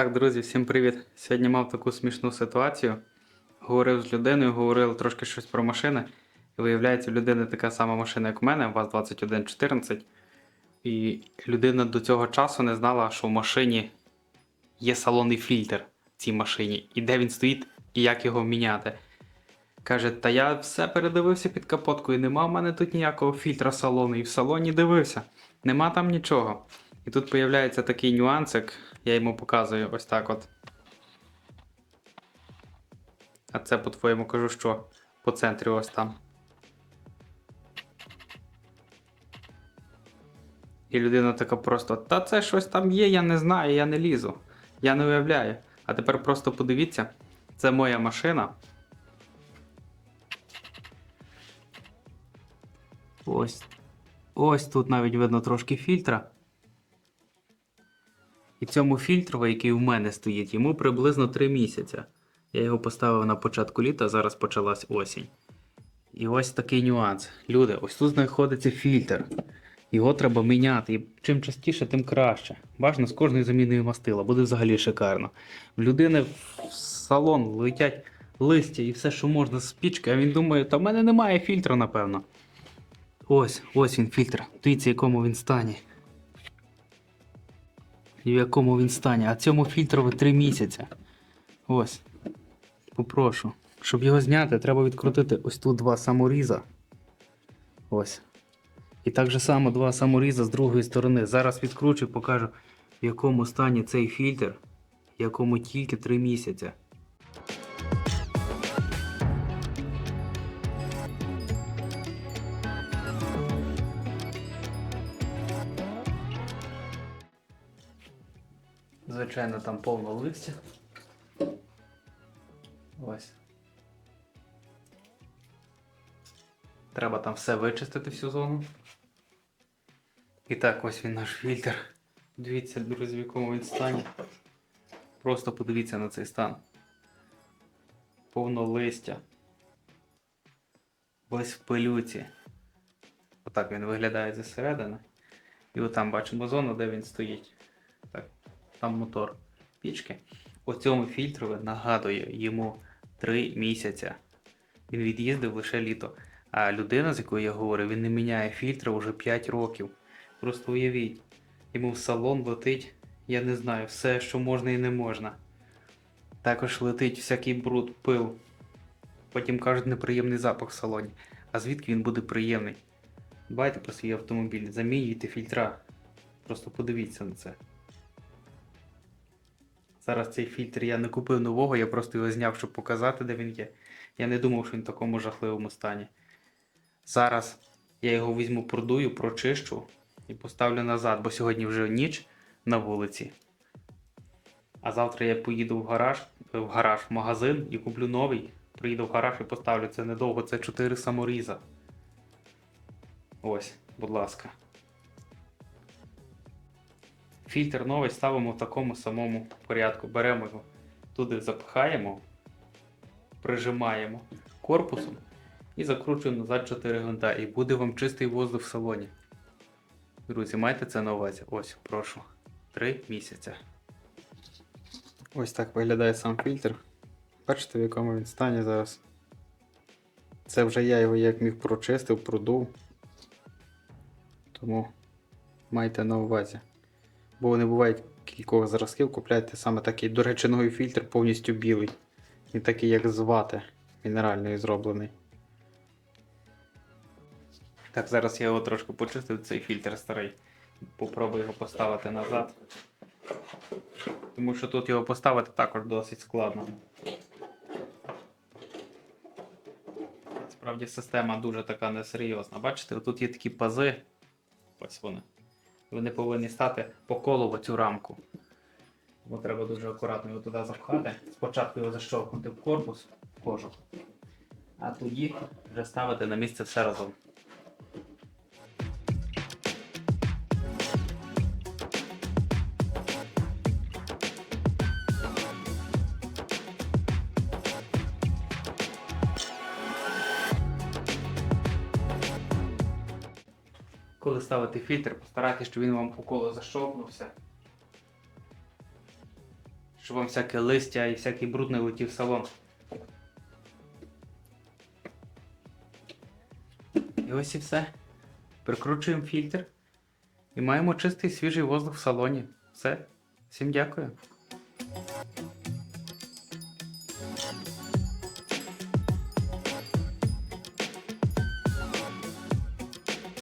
Так, друзі, всім привіт. Сьогодні мав таку смішну ситуацію. Говорив з людиною, говорив трошки щось про машини. І виявляється, у людини така сама машина, як у мене, ВАЗ-2114. І людина до цього часу не знала, що в машині є салонний фільтр в цій машині, і де він стоїть, і як його міняти. Каже, та я все передивився під капоткою, нема в мене тут ніякого фільтра салону, і в салоні дивився. Нема там нічого. І тут появляється такий нюансик, я йому показую ось так от. А це по-твоєму кажу, що по центрі ось там. І людина така просто, та це щось там є, я не знаю, я не лізу. Я не уявляю. А тепер просто подивіться, це моя машина. Ось. Ось тут навіть видно трошки фільтра. Цьому фільтру, який у мене стоїть, йому приблизно 3 місяці. Я його поставив на початку літа, зараз почалась осінь. І ось такий нюанс. Люди, ось тут знаходиться фільтр. Його треба міняти. І чим частіше, тим краще. Бажано з кожною заміною мастила, буде взагалі шикарно. В людини в салон летять листя і все, що можна з пічки, а він думає, та в мене немає фільтру, напевно. Ось, ось він фільтр. Дивіться, якому він стані. І в якому він стані. А цьому фільтрові 3 місяці. Ось. Попрошу. Щоб його зняти, треба відкрутити ось тут два саморіза. Ось. І так же само два саморіза з другої сторони. Зараз відкручу, покажу, в якому стані цей фільтр, якому тільки 3 місяці. Звичайно, там повно листя. Ось. Треба там все вичистити всю зону. І так, ось він наш фільтр. Дивіться, друзі, в якому він стані. Просто подивіться на цей стан. Повно листя. Весь в пилюці. Отак він виглядає зі середини. І отам бачимо зону, де він стоїть. Так, там мотор пічки. У цьому фільтру нагадує йому 3 місяця. Він від'їздив лише літо. А людина, з якою я говорю, він не міняє фільтри вже 5 років. Просто уявіть, йому в салон летить, я не знаю, все, що можна і не можна. Також летить всякий бруд, пил. Потім кажуть неприємний запах в салоні. А звідки він буде приємний? Дбайте про свій автомобіль, замінюйте фільтра. Просто подивіться на це. Зараз цей фільтр я не купив нового, я просто його зняв, щоб показати, де він є. Я не думав, що він в такому жахливому стані. Зараз я його візьму, продую, прочищу і поставлю назад, бо сьогодні вже ніч на вулиці. А завтра я поїду в гараж, в гараж, в магазин і куплю новий. Приїду в гараж і поставлю це недовго, це 4 саморіза. Ось, будь ласка. Фільтр новий ставимо в такому самому порядку. Беремо його туди, запихаємо, прижимаємо корпусом і закручуємо назад 4 гвинта. І буде вам чистий воздух в салоні. Друзі, майте це на увазі. Ось, прошу. 3 місяці. Ось так виглядає сам фільтр. Бачите, в якому він стані зараз. Це вже я його як міг прочистив, продув. Тому майте на увазі. Бо вони бувають кількох зразків, купляйте саме такий, до фільтр повністю білий. Він такий, як з вати зроблений. Так, зараз я його трошки почистив, цей фільтр старий. Попробую його поставити назад. Тому що тут його поставити також досить складно. Справді система дуже така несерйозна. Бачите, тут є такі пази. Ось вони. Вони повинні стати по колу в цю рамку. Бо треба дуже акуратно його туди запхати. Спочатку його защовкнути в корпус, кожух, а тоді вже ставити на місце все разом. Коли ставите фільтр, постарайтесь, щоб він вам по колу защовкнувся. щоб вам всяке листя і всякий бруд не летів в салон. І ось і все. Прикручуємо фільтр і маємо чистий свіжий воздух в салоні. Все. Всім дякую.